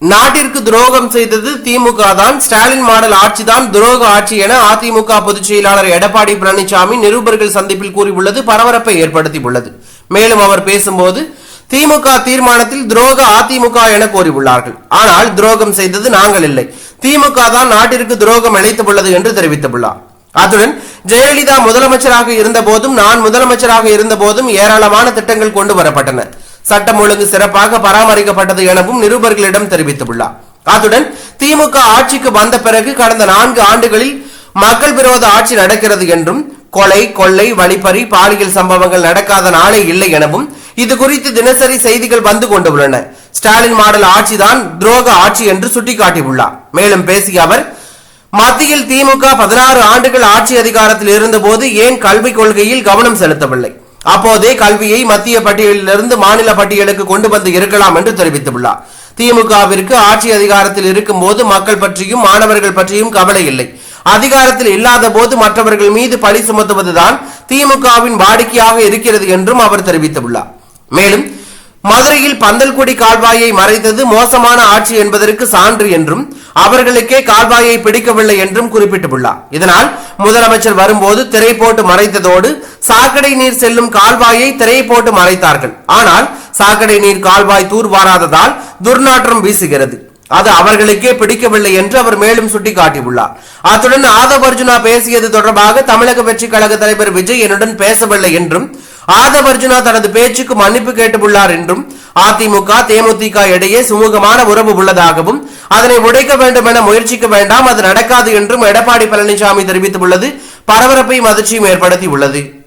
நாட்டிற்கு துரோகம் செய்தது திமுக தான். ஸ்டாலின் மாடல் ஆட்சி தான் துரோக ஆட்சி என அதிமுக பொதுச் செயலாளர் எடப்பாடி பழனிசாமி நிருபர்கள் சந்திப்பில் கூறியுள்ளது. பரபரப்பை ஏற்படுத்தியுள்ளது. மேலும் அவர் பேசும்போது திமுக தீர்மானத்தில் துரோக அதிமுக என கூறியுள்ளார்கள். ஆனால் துரோகம் செய்தது நாங்கள் இல்லை. திமுக தான் நாட்டிற்கு துரோகம் இழைத்துள்ளது என்று தெரிவித்துள்ளார். அத்துடன் ஜெயலலிதா முதலமைச்சராக இருந்த போதும் நான் முதலமைச்சராக இருந்த போதும் ஏராளமான திட்டங்கள் கொண்டு வரப்பட்டன. சட்டம் ஒழுங்கு சிறப்பாக பராமரிக்கப்பட்டது எனவும் நிருபர்களிடம் தெரிவித்துள்ளார். அத்துடன் திமுக ஆட்சிக்கு வந்த பிறகு கடந்த நான்கு ஆண்டுகளில் மக்கள் விரோத ஆட்சி நடக்கிறது என்றும் கொலை கொள்ளை வழிப்பறி பாலியல் சம்பவங்கள் நடக்காத நாளே இல்லை எனவும் இது குறித்து தினசரி செய்திகள் வந்து கொண்டுள்ளன. ஸ்டாலின் மாடல் ஆட்சிதான் துரோக ஆட்சி என்று சுட்டிக்காட்டியுள்ளார். மேலும் பேசிய அவர் மத்தியில் திமுக பதினாறு ஆண்டுகள் ஆட்சி அதிகாரத்தில் இருந்தபோது ஏன் கல்விக் கொள்கையில் கவனம் செலுத்தவில்லை? அப்போதே கல்வியை மத்திய பட்டியலிலிருந்து மாநில பட்டியலுக்கு கொண்டு வந்து இருக்கலாம் என்று தெரிவித்துள்ளார். திமுகவிற்கு ஆட்சி அதிகாரத்தில் இருக்கும் போது மக்கள் பற்றியும் மாணவர்கள் பற்றியும் கவலை இல்லை. அதிகாரத்தில் இல்லாத போது மற்றவர்கள் மீது பழி சுமத்துவதுதான் திமுகவின் வாடிக்கையாக இருக்கிறது என்றும் அவர் தெரிவித்துள்ளார். மேலும் மதுரையில் பந்தல்குடி கால்வாயை மறைத்தது மோசமான ஆட்சி என்பதற்கு சான்று என்றும் அவர்களுக்கே கால்வாயை பிடிக்கவில்லை என்றும் குறிப்பிட்டுள்ளார். இதனால் முதலமைச்சர் வரும்போது திரை போட்டு மறைத்ததோடு சாக்கடை நீர் செல்லும் கால்வாயை திரை போட்டு மறைத்தார்கள். ஆனால் சாக்கடை நீர் கால்வாய் தூர்வாராததால் துர்நாற்றம் வீசுகிறது. அது அவர்களுக்கே பிடிக்கவில்லை என்று அவர் மேலும் சுட்டிக்காட்டியுள்ளார். அத்துடன் ஆதவ் அர்ஜுனா பேசியது தொடர்பாக தமிழக வெற்றி கழக தலைவர் விஜய் என்னுடன் பேசவில்லை என்றும் ஆதவ் அர்ஜுனா தனது பேச்சுக்கு மன்னிப்பு கேட்டுள்ளார் என்றும் அதிமுக தேமுதிக இடையே சுமூகமான உறவு உள்ளதாகவும் அதனை உடைக்க வேண்டும் என முயற்சிக்க வேண்டாம் அது நடக்காது என்றும் எடப்பாடி பழனிசாமி தெரிவித்துள்ளது. பரபரப்பையும் அதிர்ச்சியும் ஏற்படுத்தியுள்ளது.